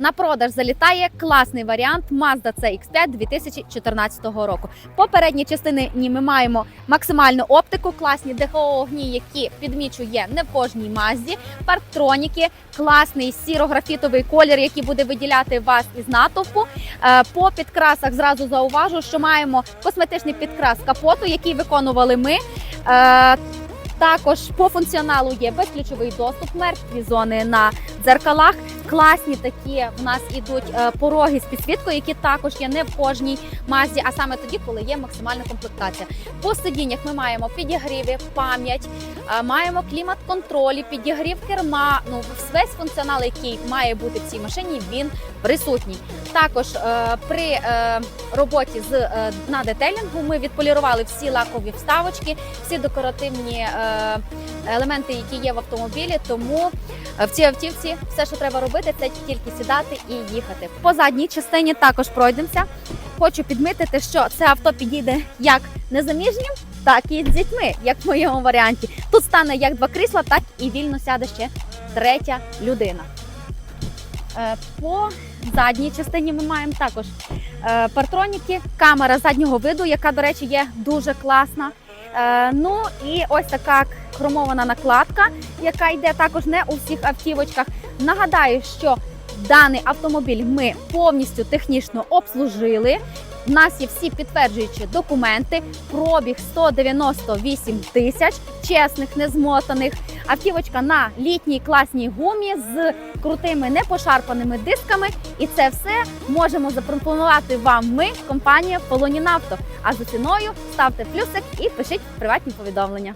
На продаж залітає класний варіант Mazda CX-5 2014 року. По передній частині ми маємо максимальну оптику, класні ДХО-огні, які підмічує не в кожній Мазді, парктроніки, класний сіро-графітовий колір, який буде виділяти вас із натовпу. Е, По підкрасах зразу зауважу, що маємо косметичний підкрас капоту, який виконували ми. Е, Також по функціоналу є безключовий доступ, мертві зони на дзеркалах. Класні такі в нас ідуть е, пороги з підсвіткою, які також є не в кожній мазі, а саме тоді, коли є максимальна комплектація. По сидіннях ми маємо підігріви, пам'ять, е, маємо клімат-контролі, підігрів керма. Ну весь функціонал, який має бути в цій машині, він присутній. Також е, при роботі з на детелінгу ми відполірували всі лакові вставочки, всі декоративні елементи, які є в автомобілі. Тому е, в цій автівці все, що треба робити, це тільки сідати і їхати. По задній частині також пройдемося. Хочу підмітити, що це авто підійде як незаміжнім, так і з дітьми, як в моєму варіанті. Тут стане як два крісла, так і вільно сяде ще третя людина. Е, По задній частині ми маємо також е, партроніки, камера заднього виду, яка, до речі, є дуже класна. Е, Ну і ось така хромована накладка, яка йде також не у всіх автівочках. Нагадаю, що даний автомобіль ми повністю технічно обслужили. У нас є всі підтверджуючі документи. Пробіг 198 тисяч чесних, незмотаних. Автівочка на літній класній гумі з крутими непошарпаними дисками. І це все можемо запропонувати вам ми, компанія Полонінавто. А за ціною ставте плюсик і пишіть приватні повідомлення.